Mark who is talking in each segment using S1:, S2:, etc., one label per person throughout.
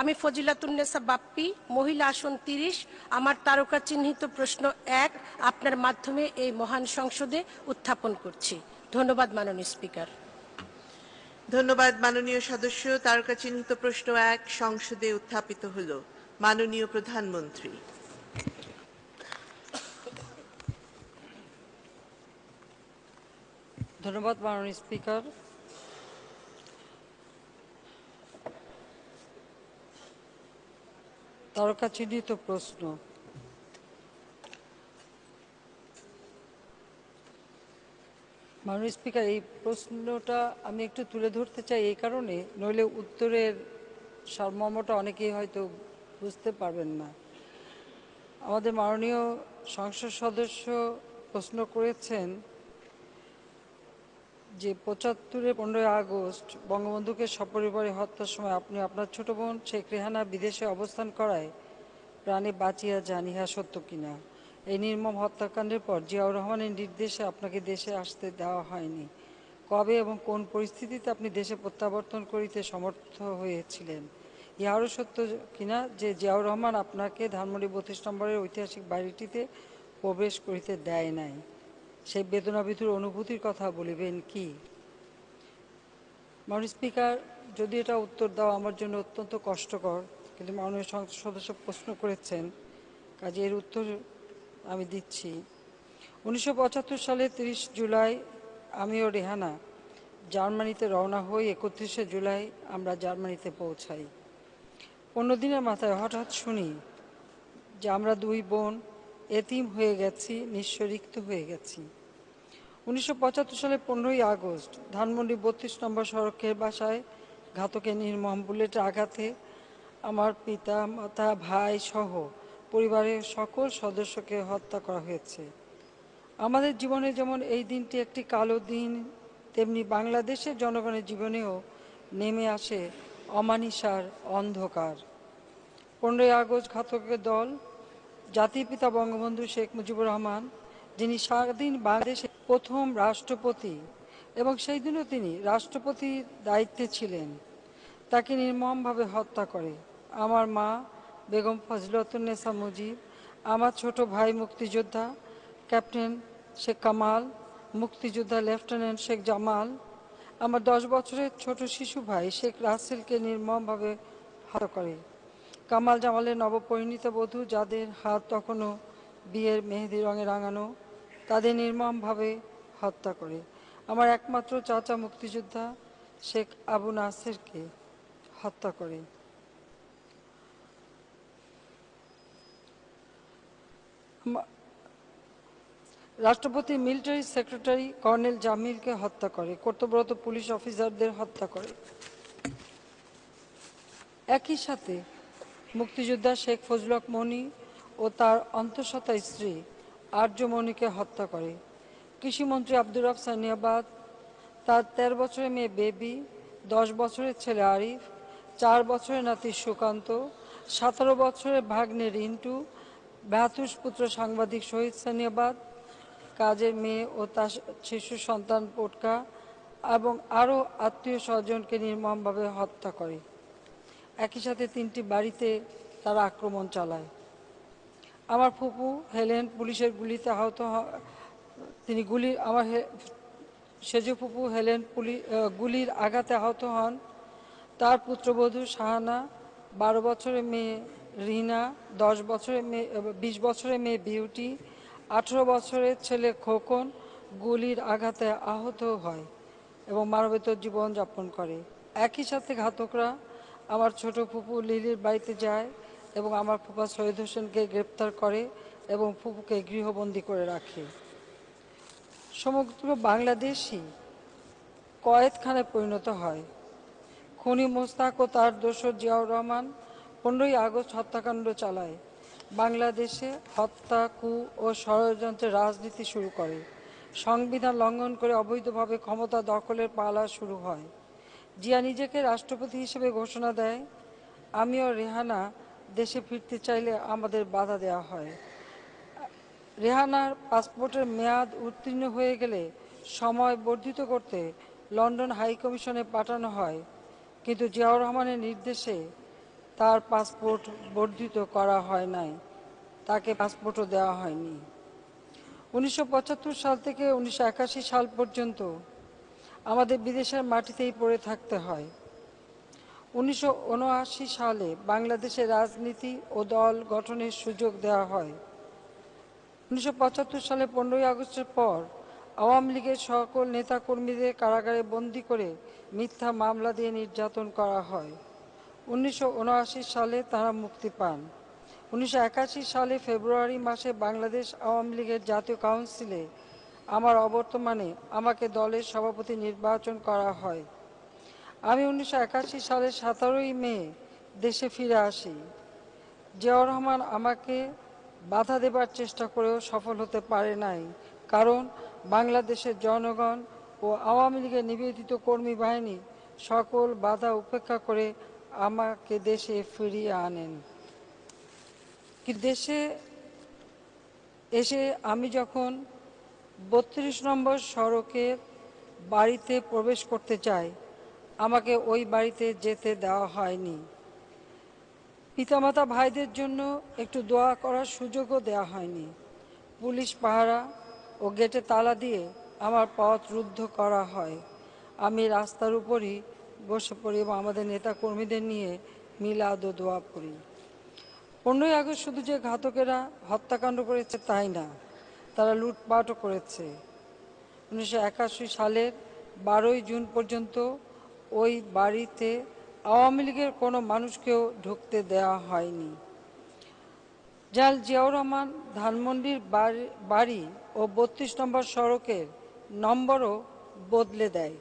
S1: আমি ফজিলাতুন্নেসা বাপ্পি মহিলা আসন তিরিশ আমার তারকা চিহ্নিত প্রশ্ন এক আপনার মাধ্যমে এই মহান সংসদে উত্থাপন করছি ধন্যবাদ মাননীয় স্পিকার
S2: ধন্যবাদ মাননীয় সদস্য তারকা চিহ্নিত প্রশ্ন এক সংসদে উত্থাপিত হল মাননীয় প্রধানমন্ত্রী
S3: ধন্যবাদ মাননীয় স্পিকার তারকা চিহ্নিত প্রশ্ন মাননীয় স্পিকার এই প্রশ্নটা আমি একটু তুলে ধরতে চাই এই কারণে নইলে উত্তরের সারমর্মটা অনেকেই হয়তো বুঝতে পারবেন না আমাদের মাননীয় সংসদ সদস্য প্রশ্ন করেছেন যে পঁচাত্তরে পনেরোই আগস্ট বঙ্গবন্ধুকে সপরিবারে হত্যার সময় আপনি আপনার ছোট বোন শেখ রেহানা বিদেশে অবস্থান করায় প্রাণে বাঁচিয়া জানিয়া সত্য কিনা এই নির্মম হত্যাকাণ্ডের পর জিয়াউর রহমানের নির্দেশে আপনাকে দেশে আসতে দেওয়া হয়নি কবে এবং কোন পরিস্থিতিতে আপনি দেশে প্রত্যাবর্তন করিতে সমর্থ হয়েছিলেন ইহারও সত্য কিনা যে জিয়াউর রহমান আপনাকে ধানমন্ডি বত্রিশ নম্বরের ঐতিহাসিক বাড়িটিতে প্রবেশ করিতে দেয় নাই সেই বেদনাবিধুর অনুভূতির কথা বলিবেন কি মাননীয় স্পিকার যদি এটা উত্তর দেওয়া আমার জন্য অত্যন্ত কষ্টকর কিন্তু মাননীয় সংসদ সদস্য প্রশ্ন করেছেন কাজে এর উত্তর আমি দিচ্ছি উনিশশো সালে ৩০ জুলাই আমি ও রেহানা জার্মানিতে রওনা হই একত্রিশে জুলাই আমরা জার্মানিতে পৌঁছাই পনেরো দিনের মাথায় হঠাৎ শুনি যে আমরা দুই বোন এতিম হয়ে গেছি নিঃস্বরিক্ত হয়ে গেছি উনিশশো সালে পনেরোই আগস্ট ধানমন্ডি বত্রিশ নম্বর সড়কের বাসায় ঘাতকের নির্মম বুলেটের আঘাতে আমার পিতা মাতা ভাই সহ পরিবারের সকল সদস্যকে হত্যা করা হয়েছে আমাদের জীবনে যেমন এই দিনটি একটি কালো দিন তেমনি বাংলাদেশের জনগণের জীবনেও নেমে আসে অমানিসার অন্ধকার পনেরোই আগস্ট ঘাতকের দল জাতির পিতা বঙ্গবন্ধু শেখ মুজিবুর রহমান যিনি সারাদিন বাংলাদেশে প্রথম রাষ্ট্রপতি এবং সেই দিনও তিনি রাষ্ট্রপতি দায়িত্বে ছিলেন তাকে নির্মমভাবে হত্যা করে আমার মা বেগম ফজলতুন্নেসা মুজিব আমার ছোট ভাই মুক্তিযোদ্ধা ক্যাপ্টেন শেখ কামাল মুক্তিযোদ্ধা লেফটেন্যান্ট শেখ জামাল আমার দশ বছরের ছোট শিশু ভাই শেখ রাসেলকে নির্মমভাবে হত্যা করে কামাল জামালের নবপরিণীত বধূ যাদের হাত তখনও বিয়ের মেহেদি রঙে রাঙানো তাদের নির্মমভাবে হত্যা করে আমার একমাত্র চাচা মুক্তিযোদ্ধা শেখ আবু নাসেরকে হত্যা করে রাষ্ট্রপতি মিলিটারি সেক্রেটারি কর্নেল জামিলকে হত্যা করে কর্তব্যরত পুলিশ অফিসারদের হত্যা করে একই সাথে মুক্তিযোদ্ধা শেখ ফজলক মনি ও তার অন্তঃসত্ত্বা স্ত্রী আর্যমণিকে হত্যা করে কৃষিমন্ত্রী আব্দুর রাফ সানিয়াবাদ তার তেরো বছরের মেয়ে বেবি দশ বছরের ছেলে আরিফ চার বছরের নাতি সুকান্ত সতেরো বছরের ভাগ্নে রিন্টু ভ্রাতুষ পুত্র সাংবাদিক শহীদ সানিয়াবাদ কাজের মেয়ে ও তার শিশু সন্তান পোটকা এবং আরও আত্মীয় স্বজনকে নির্মমভাবে হত্যা করে একই সাথে তিনটি বাড়িতে তারা আক্রমণ চালায় আমার ফুপু হেলেন পুলিশের গুলিতে আহত তিনি গুলি আমার সেজু ফুপু হেলেন পুলি গুলির আঘাতে আহত হন তার পুত্রবধূ শাহানা বারো বছরের মেয়ে রিনা দশ বছরের মেয়ে বিশ বছরের মেয়ে বিউটি আঠেরো বছরের ছেলে খোকন গুলির আঘাতে আহত হয় এবং মানবেতর জীবনযাপন করে একই সাথে ঘাতকরা আমার ছোট ফুপু লিলির বাড়িতে যায় এবং আমার ফুপা শহীদ হোসেনকে গ্রেপ্তার করে এবং ফুপুকে গৃহবন্দী করে রাখে সমগ্র বাংলাদেশই কয়েদখানে পরিণত হয় খনি মোস্তাক ও তার দোসর জিয়াউর রহমান পনেরোই আগস্ট হত্যাকাণ্ড চালায় বাংলাদেশে হত্যা কু ও ষড়যন্ত্রের রাজনীতি শুরু করে সংবিধান লঙ্ঘন করে অবৈধভাবে ক্ষমতা দখলের পালা শুরু হয় জিয়া নিজেকে রাষ্ট্রপতি হিসেবে ঘোষণা দেয় আমিও রেহানা দেশে ফিরতে চাইলে আমাদের বাধা দেওয়া হয় রেহানার পাসপোর্টের মেয়াদ উত্তীর্ণ হয়ে গেলে সময় বর্ধিত করতে লন্ডন হাই কমিশনে পাঠানো হয় কিন্তু জিয়াউর রহমানের নির্দেশে তার পাসপোর্ট বর্ধিত করা হয় নাই তাকে পাসপোর্টও দেওয়া হয়নি উনিশশো সাল থেকে উনিশশো সাল পর্যন্ত আমাদের বিদেশের মাটিতেই পড়ে থাকতে হয় উনিশশো সালে বাংলাদেশে রাজনীতি ও দল গঠনের সুযোগ দেওয়া হয় উনিশশো সালে পনেরোই আগস্টের পর আওয়ামী লীগের সকল নেতাকর্মীদের কারাগারে বন্দি করে মিথ্যা মামলা দিয়ে নির্যাতন করা হয় উনিশশো সালে তারা মুক্তি পান উনিশশো সালে ফেব্রুয়ারি মাসে বাংলাদেশ আওয়ামী লীগের জাতীয় কাউন্সিলে আমার অবর্তমানে আমাকে দলের সভাপতি নির্বাচন করা হয় আমি উনিশশো একাশি সালের সতেরোই মে দেশে ফিরে আসি জিয়াউর রহমান আমাকে বাধা দেবার চেষ্টা করেও সফল হতে পারে নাই কারণ বাংলাদেশের জনগণ ও আওয়ামী লীগের নিবেদিত কর্মী বাহিনী সকল বাধা উপেক্ষা করে আমাকে দেশে ফিরিয়ে আনেন কি দেশে এসে আমি যখন বত্রিশ নম্বর সড়কের বাড়িতে প্রবেশ করতে চাই আমাকে ওই বাড়িতে যেতে দেওয়া হয়নি পিতামাতা ভাইদের জন্য একটু দোয়া করার সুযোগও দেওয়া হয়নি পুলিশ পাহারা ও গেটে তালা দিয়ে আমার পথ রুদ্ধ করা হয় আমি রাস্তার উপরই বসে পড়ি এবং আমাদের নেতা কর্মীদের নিয়ে মিলাদ ও দোয়া পড়ি পনেরোই আগস্ট শুধু যে ঘাতকেরা হত্যাকাণ্ড করেছে তাই না তারা লুটপাটও করেছে উনিশশো সালের বারোই জুন পর্যন্ত ওই বাড়িতে আওয়ামী লীগের কোনো মানুষকেও ঢুকতে দেওয়া হয়নি জাল জিয়াউর রহমান ধানমন্ডির বাড়ি ও বত্রিশ নম্বর সড়কের নম্বরও বদলে দেয়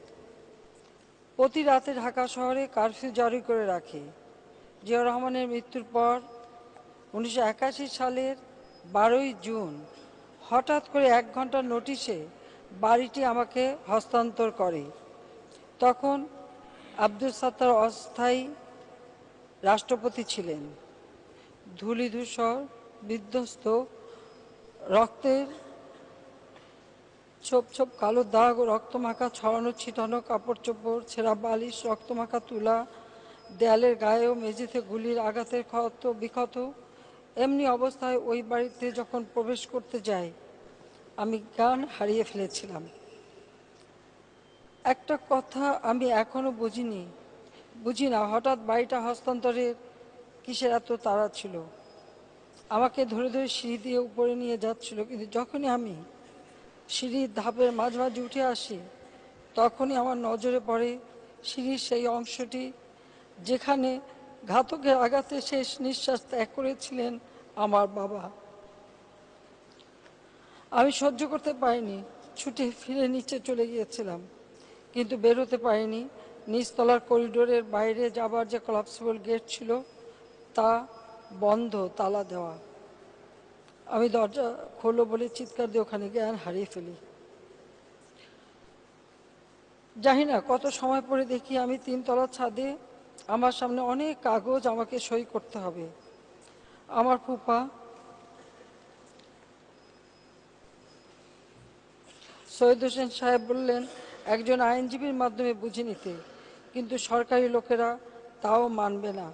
S3: প্রতি রাতে ঢাকা শহরে কারফিউ জারি করে রাখে জিয়াউর রহমানের মৃত্যুর পর উনিশশো সালের বারোই জুন হঠাৎ করে এক ঘন্টার নোটিশে বাড়িটি আমাকে হস্তান্তর করে তখন আব্দুল সাত্তার অস্থায়ী রাষ্ট্রপতি ছিলেন ধূসর বিধ্বস্ত রক্তের ছোপ ছোপ কালো দাগ রক্তমাখা ছড়ানো ছিটানো কাপড় চোপড় ছেঁড়া বালিশ রক্তমাখা তুলা দেয়ালের গায়ে ও মেঝেতে গুলির আঘাতের ক্ষত বিক্ষত এমনি অবস্থায় ওই বাড়িতে যখন প্রবেশ করতে যাই আমি গান হারিয়ে ফেলেছিলাম একটা কথা আমি এখনো বুঝিনি বুঝি না হঠাৎ বাড়িটা হস্তান্তরের কিসের এত তাড়া ছিল আমাকে ধরে ধরে সিঁড়ি দিয়ে উপরে নিয়ে যাচ্ছিল কিন্তু যখনই আমি সিঁড়ির ধাপের মাঝে উঠে আসি তখনই আমার নজরে পড়ে সিঁড়ির সেই অংশটি যেখানে ঘাতকের আঘাতে শেষ নিঃশ্বাস ত্যাগ করেছিলেন আমার বাবা আমি সহ্য করতে পারিনি ছুটে ফিরে নিচে চলে গিয়েছিলাম কিন্তু বেরোতে পারিনি নিচতলার করিডোরের বাইরে যাবার যে কলাপসিবল গেট ছিল তা বন্ধ তালা দেওয়া আমি দরজা খোলো বলে চিৎকার দিয়ে ওখানে জ্ঞান হারিয়ে ফেলি জানি না কত সময় পরে দেখি আমি তিনতলার ছাদে আমার সামনে অনেক কাগজ আমাকে সই করতে হবে আমার ফুপা সৈয়দ হোসেন সাহেব বললেন একজন আইনজীবীর মাধ্যমে বুঝে নিতে কিন্তু সরকারি লোকেরা তাও মানবে না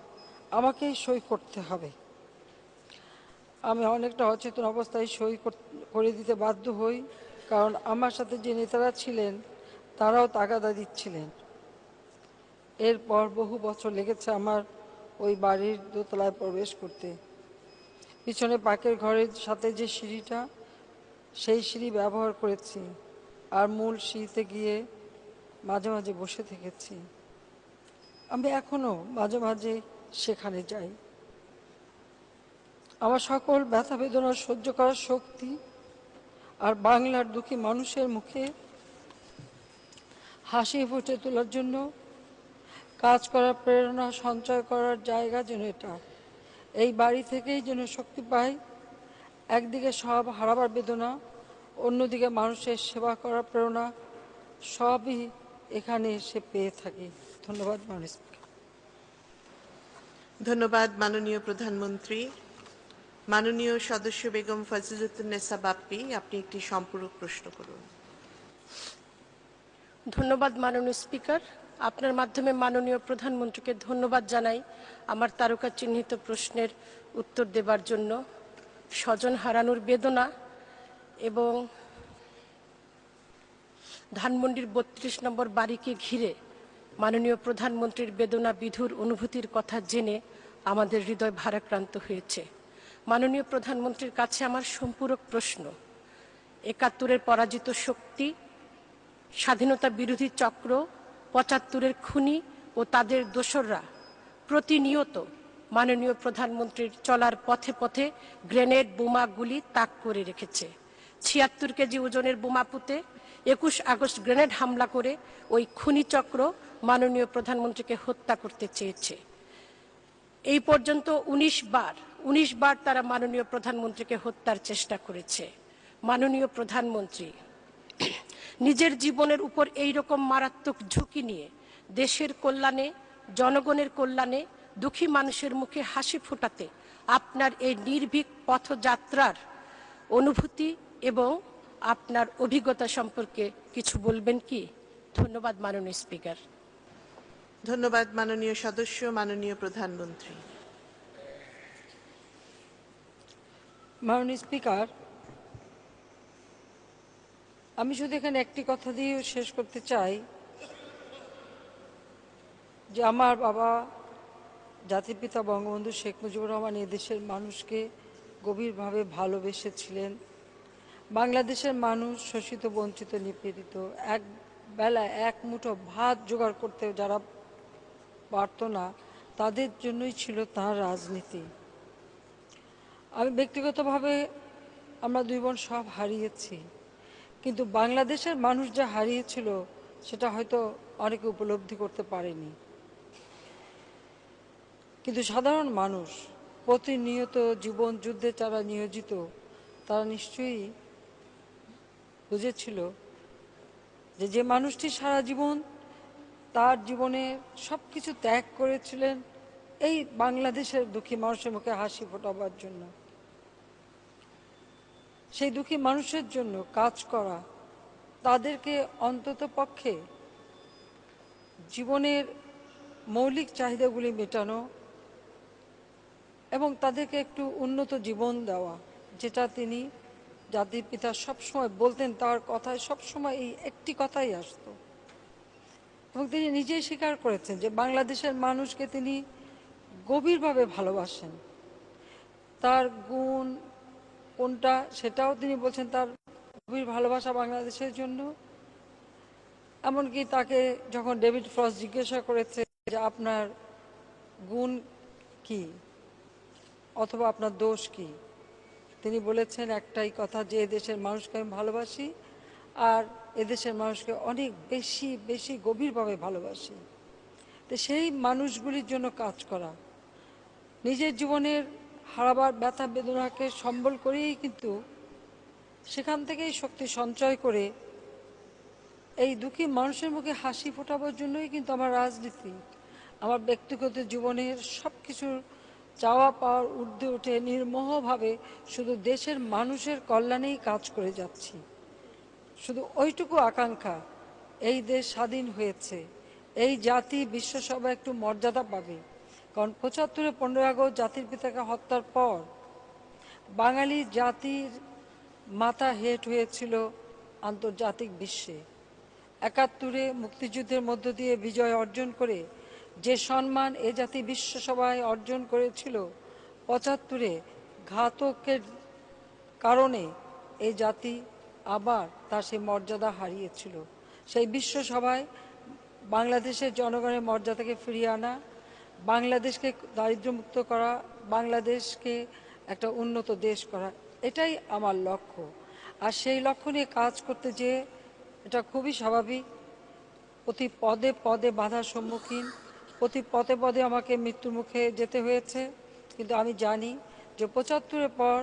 S3: আমাকেই সই করতে হবে আমি অনেকটা অচেতন অবস্থায় সই করে দিতে বাধ্য হই কারণ আমার সাথে যে নেতারা ছিলেন তারাও তাগাদা দিচ্ছিলেন এরপর বহু বছর লেগেছে আমার ওই বাড়ির দোতলায় প্রবেশ করতে পিছনে পাকের ঘরের সাথে যে সিঁড়িটা সেই সিঁড়ি ব্যবহার করেছি আর মূল শীতে গিয়ে মাঝে মাঝে বসে থেকেছি আমি এখনও মাঝে মাঝে সেখানে যাই আমার সকল ব্যথা বেদনা সহ্য করার শক্তি আর বাংলার দুঃখী মানুষের মুখে হাসি ফুটে তোলার জন্য কাজ করার প্রেরণা সঞ্চয় করার জায়গা যেন এটা এই বাড়ি থেকেই যেন শক্তি পাই একদিকে সব হারাবার বেদনা অন্যদিকে মানুষের সেবা করার প্রেরণা সবই এখানে এসে পেয়ে থাকি ধন্যবাদ মানুষ
S2: ধন্যবাদ মাননীয় প্রধানমন্ত্রী মাননীয় সদস্য বেগম ফজিলুত্তনেসা বাপ্পি আপনি একটি সম্পূরক প্রশ্ন করুন
S1: ধন্যবাদ মাননীয় স্পিকার আপনার মাধ্যমে মাননীয় প্রধানমন্ত্রীকে ধন্যবাদ জানাই আমার তারকা চিহ্নিত প্রশ্নের উত্তর দেবার জন্য স্বজন হারানোর বেদনা এবং ধানমন্ডির বত্রিশ নম্বর বাড়িকে ঘিরে মাননীয় প্রধানমন্ত্রীর বেদনা বিধুর অনুভূতির কথা জেনে আমাদের হৃদয় ভারাক্রান্ত হয়েছে মাননীয় প্রধানমন্ত্রীর কাছে আমার সম্পূরক প্রশ্ন একাত্তরের পরাজিত শক্তি স্বাধীনতা বিরোধী চক্র পঁচাত্তরের খুনি ও তাদের দোসররা প্রতিনিয়ত মাননীয় প্রধানমন্ত্রীর চলার পথে পথে গ্রেনেড বোমাগুলি তাক করে রেখেছে ছিয়াত্তর কেজি ওজনের বোমা পুঁতে একুশ আগস্ট গ্রেনেড হামলা করে ওই খুনি চক্র মাননীয় প্রধানমন্ত্রীকে হত্যা করতে চেয়েছে এই পর্যন্ত ১৯ বার ১৯ বার তারা মাননীয় প্রধানমন্ত্রীকে হত্যার চেষ্টা করেছে মাননীয় প্রধানমন্ত্রী নিজের জীবনের উপর এই রকম মারাত্মক ঝুঁকি নিয়ে দেশের কল্যাণে জনগণের কল্যাণে দুঃখী মানুষের মুখে হাসি ফোটাতে আপনার এই নির্ভীক পথযাত্রার অনুভূতি এবং আপনার অভিজ্ঞতা সম্পর্কে কিছু বলবেন কি ধন্যবাদ মাননীয় স্পিকার
S2: ধন্যবাদ মাননীয় সদস্য মাননীয় প্রধানমন্ত্রী
S3: মাননীয় স্পিকার আমি শুধু এখানে একটি কথা দিয়ে শেষ করতে চাই যে আমার বাবা জাতির পিতা বঙ্গবন্ধু শেখ মুজিবুর রহমান এদেশের মানুষকে গভীরভাবে ভালোবেসেছিলেন বাংলাদেশের মানুষ শোষিত বঞ্চিত নিপীড়িত এক বেলা এক মুঠো ভাত জোগাড় করতে যারা পারত না তাদের জন্যই ছিল তার রাজনীতি আমি ব্যক্তিগতভাবে আমরা দুই বোন সব হারিয়েছি কিন্তু বাংলাদেশের মানুষ যা হারিয়েছিল সেটা হয়তো অনেকে উপলব্ধি করতে পারেনি কিন্তু সাধারণ মানুষ প্রতিনিয়ত জীবন যুদ্ধে যারা নিয়োজিত তারা নিশ্চয়ই বুঝেছিল যে যে মানুষটি সারা জীবন তার জীবনে সব কিছু ত্যাগ করেছিলেন এই বাংলাদেশের দুঃখী মানুষের মুখে হাসি ফোটাবার জন্য সেই দুঃখী মানুষের জন্য কাজ করা তাদেরকে অন্তত পক্ষে জীবনের মৌলিক চাহিদাগুলি মেটানো এবং তাদেরকে একটু উন্নত জীবন দেওয়া যেটা তিনি জাতির পিতা সবসময় বলতেন তার কথায় সবসময় এই একটি কথাই আসতো এবং তিনি নিজেই স্বীকার করেছেন যে বাংলাদেশের মানুষকে তিনি গভীরভাবে ভালোবাসেন তার গুণ কোনটা সেটাও তিনি বলছেন তার গভীর ভালোবাসা বাংলাদেশের জন্য এমনকি তাকে যখন ডেভিড ফ্রস জিজ্ঞাসা করেছে যে আপনার গুণ কি অথবা আপনার দোষ কী তিনি বলেছেন একটাই কথা যে এদেশের মানুষকে আমি ভালোবাসি আর এদেশের মানুষকে অনেক বেশি বেশি গভীরভাবে ভালোবাসি তো সেই মানুষগুলির জন্য কাজ করা নিজের জীবনের হারাবার ব্যথা বেদনাকে সম্বল করেই কিন্তু সেখান থেকেই শক্তি সঞ্চয় করে এই দুঃখী মানুষের মুখে হাসি ফোটাবার জন্যই কিন্তু আমার রাজনীতি আমার ব্যক্তিগত জীবনের সব কিছুর চাওয়া পাওয়ার ঊর্ধ্বে উঠে নির্মোহভাবে শুধু দেশের মানুষের কল্যাণেই কাজ করে যাচ্ছি শুধু ওইটুকু আকাঙ্ক্ষা এই দেশ স্বাধীন হয়েছে এই জাতি বিশ্বসভা একটু মর্যাদা পাবে কারণ পঁচাত্তরে পনেরোই আগস্ট জাতির পিতাকে হত্যার পর বাঙালি জাতির মাথা হেট হয়েছিল আন্তর্জাতিক বিশ্বে একাত্তরে মুক্তিযুদ্ধের মধ্য দিয়ে বিজয় অর্জন করে যে সম্মান এ জাতি বিশ্বসভায় অর্জন করেছিল পঁচাত্তরে ঘাতকের কারণে এ জাতি আবার তার সেই মর্যাদা হারিয়েছিল সেই বিশ্বসভায় বাংলাদেশের জনগণের মর্যাদাকে ফিরিয়ে আনা বাংলাদেশকে দারিদ্রমুক্ত করা বাংলাদেশকে একটা উন্নত দেশ করা এটাই আমার লক্ষ্য আর সেই লক্ষ্য নিয়ে কাজ করতে যে এটা খুবই স্বাভাবিক অতি পদে পদে বাধার সম্মুখীন প্রতি পদে পদে আমাকে মৃত্যুর মুখে যেতে হয়েছে কিন্তু আমি জানি যে পঁচাত্তরের পর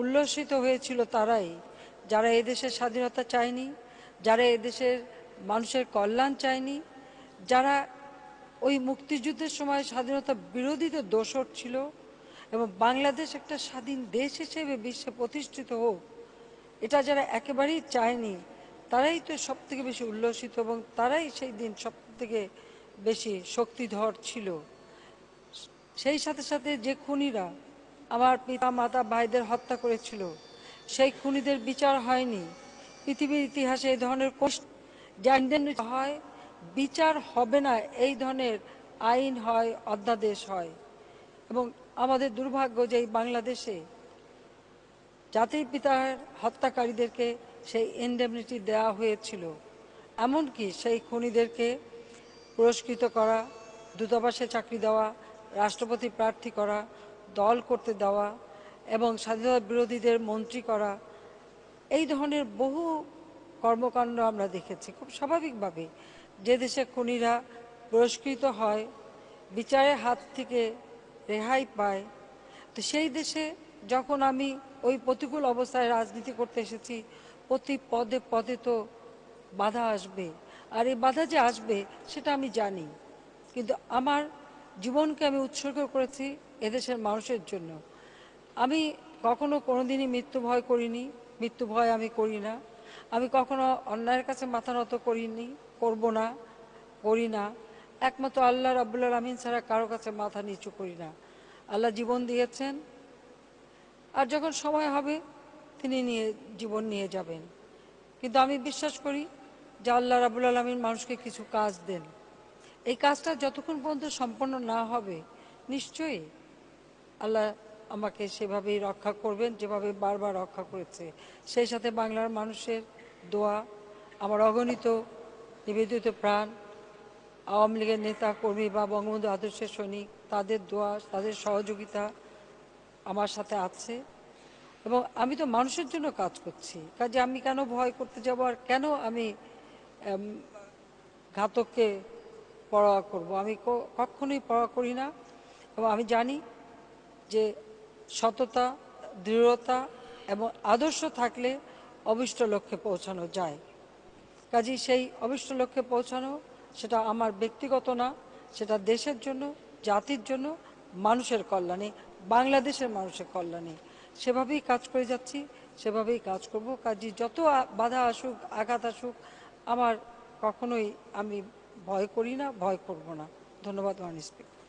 S3: উল্লসিত হয়েছিল তারাই যারা এদেশের স্বাধীনতা চায়নি যারা এদেশের মানুষের কল্যাণ চায়নি যারা ওই মুক্তিযুদ্ধের সময় স্বাধীনতা বিরোধীদের দোষর ছিল এবং বাংলাদেশ একটা স্বাধীন দেশ হিসেবে বিশ্বে প্রতিষ্ঠিত হোক এটা যারা একেবারেই চায়নি তারাই তো সব থেকে বেশি উল্লসিত এবং তারাই সেই দিন সব থেকে বেশি শক্তিধর ছিল সেই সাথে সাথে যে খুনিরা আমার পিতা মাতা ভাইদের হত্যা করেছিল সেই খুনিদের বিচার হয়নি পৃথিবীর ইতিহাসে এই ধরনের হয় বিচার হবে না এই ধরনের আইন হয় অধ্যাদেশ হয় এবং আমাদের দুর্ভাগ্য যে বাংলাদেশে জাতির পিতার হত্যাকারীদেরকে সেই ইন্ডেমনিটি দেওয়া হয়েছিল এমনকি সেই খুনিদেরকে পুরস্কৃত করা দূতাবাসে চাকরি দেওয়া রাষ্ট্রপতি প্রার্থী করা দল করতে দেওয়া এবং স্বাধীনতা বিরোধীদের মন্ত্রী করা এই ধরনের বহু কর্মকাণ্ড আমরা দেখেছি খুব স্বাভাবিকভাবে যে দেশে খুনিরা পুরস্কৃত হয় বিচারের হাত থেকে রেহাই পায় তো সেই দেশে যখন আমি ওই প্রতিকূল অবস্থায় রাজনীতি করতে এসেছি প্রতি পদে পদে তো বাধা আসবে আর এই বাধা যে আসবে সেটা আমি জানি কিন্তু আমার জীবনকে আমি উৎসর্গ করেছি এদেশের মানুষের জন্য আমি কখনো কোনোদিনই মৃত্যু ভয় করিনি মৃত্যু ভয় আমি করি না আমি কখনো অন্যায়ের কাছে মাথা নত করিনি করব না করি না একমাত্র আল্লাহ রাবুল্লাহ আমিন ছাড়া কারো কাছে মাথা নিচু করি না আল্লাহ জীবন দিয়েছেন আর যখন সময় হবে তিনি নিয়ে জীবন নিয়ে যাবেন কিন্তু আমি বিশ্বাস করি যে আল্লাহ রাবুল আলমিন মানুষকে কিছু কাজ দেন এই কাজটা যতক্ষণ পর্যন্ত সম্পন্ন না হবে নিশ্চয়ই আল্লাহ আমাকে সেভাবেই রক্ষা করবেন যেভাবে বারবার রক্ষা করেছে সেই সাথে বাংলার মানুষের দোয়া আমার অগণিত নিবেদিত প্রাণ আওয়ামী লীগের নেতা কর্মী বা বঙ্গবন্ধু আদর্শের সৈনিক তাদের দোয়া তাদের সহযোগিতা আমার সাথে আছে এবং আমি তো মানুষের জন্য কাজ করছি কাজে আমি কেন ভয় করতে যাব আর কেন আমি ঘাতককে পরোয়া করব আমি কখনোই পরোয়া করি না এবং আমি জানি যে সততা দৃঢ়তা এবং আদর্শ থাকলে অবিষ্ট লক্ষ্যে পৌঁছানো যায় কাজেই সেই অবিষ্ট লক্ষ্যে পৌঁছানো সেটা আমার ব্যক্তিগত না সেটা দেশের জন্য জাতির জন্য মানুষের কল্যাণে বাংলাদেশের মানুষের কল্যাণে সেভাবেই কাজ করে যাচ্ছি সেভাবেই কাজ করব কাজী যত বাধা আসুক আঘাত আসুক আমার কখনোই আমি ভয় করি না ভয় করব না ধন্যবাদ ওয়ান স্পিকার